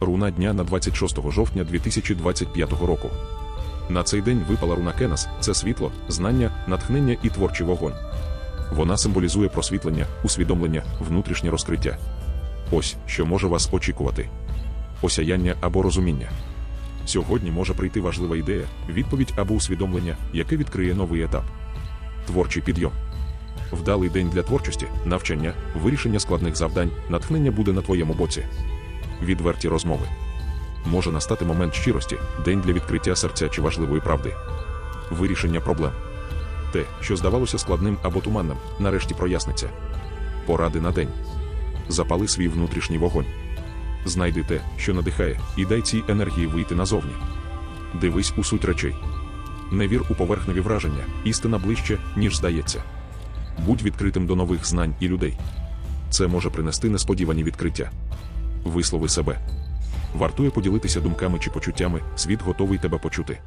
Руна дня на 26 жовтня 2025 року. На цей день випала руна Кенас це світло, знання, натхнення і творчий вогонь. Вона символізує просвітлення, усвідомлення, внутрішнє розкриття. Ось що може вас очікувати: осяяння або розуміння. Сьогодні може прийти важлива ідея, відповідь або усвідомлення, яке відкриє новий етап. Творчий підйом. Вдалий день для творчості, навчання, вирішення складних завдань, натхнення буде на твоєму боці. Відверті розмови. Може настати момент щирості, день для відкриття серця чи важливої правди. Вирішення проблем. Те, що здавалося складним або туманним, нарешті проясниться. Поради на день. Запали свій внутрішній вогонь. Знайди те, що надихає, і дай цій енергії вийти назовні. Дивись у суть речей. Не вір у поверхневі враження, істина ближче, ніж здається. Будь відкритим до нових знань і людей. Це може принести несподівані відкриття. Вислови себе. Вартує поділитися думками чи почуттями, світ готовий тебе почути.